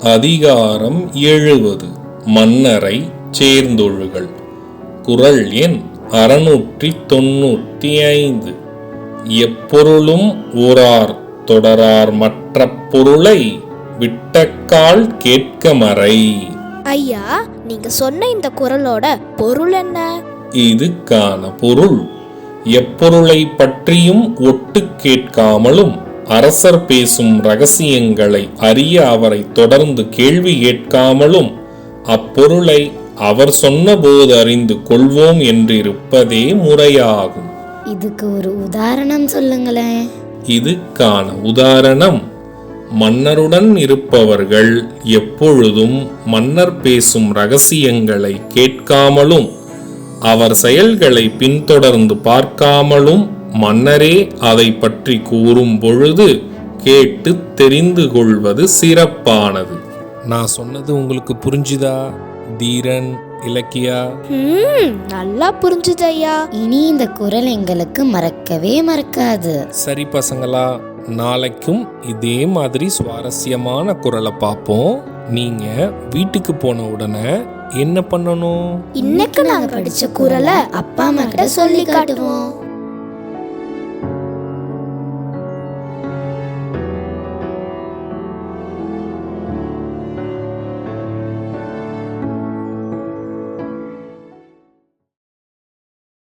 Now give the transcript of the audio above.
அதிகாரம் எழுவது மன்னரை சேர்ந்தொழுகள் குரல் எண் அறுநூற்றி தொண்ணூற்றி ஐந்து. எப்பொருளும் ஓரார் தொடரார் மற்ற பொருளை விட்டக்கால் கேட்க மறை. ஐயா நீங்க சொன்ன இந்த குரலோட பொருள் என்ன? இதுக்கான பொருள் எப்பொருளை பற்றியும் ஒட்டு கேட்காமலும் அரசர் பேசும் ரகசியங்களை அறிய அவரை தொடர்ந்து கேள்வி கேட்காமலும் அப்பொருளை அவர் சொன்னபோது அறிந்து கொள்வோம் என்றிருப்பதே முறையாகும். இதுக்கு ஒரு உதாரணம் சொல்லுங்களேன். இதுக்கான உதாரணம் மன்னருடன் இருப்பவர்கள் எப்பொழுதும் மன்னர் பேசும் ரகசியங்களை கேட்காமலும் அவர் செயல்களை பின்தொடர்ந்து பார்க்காமலும் மன்னரே அதை பற்றி கூறும் பொழுது கேட்டு தெரிந்து கொள்வது சிறப்பானது. நான் சொன்னது உங்களுக்கு புரிஞ்சுதா தீரன் இலக்கியா? நல்லா புரிஞ்சுது ஐயா இனி இந்த குரல் எங்களுக்கு மறக்கவே மறக்காது. சரி பசங்களா நாளைக்கும் இதே மாதிரி சுவாரஸ்யமான குரலை பார்ப்போம். நீங்க வீட்டுக்கு போன உடனே என்ன பண்ணணும்? இன்னைக்கு நாங்க படிச்ச குரலை அப்பா அம்மா கிட்ட சொல்லி காட்டுவோம்.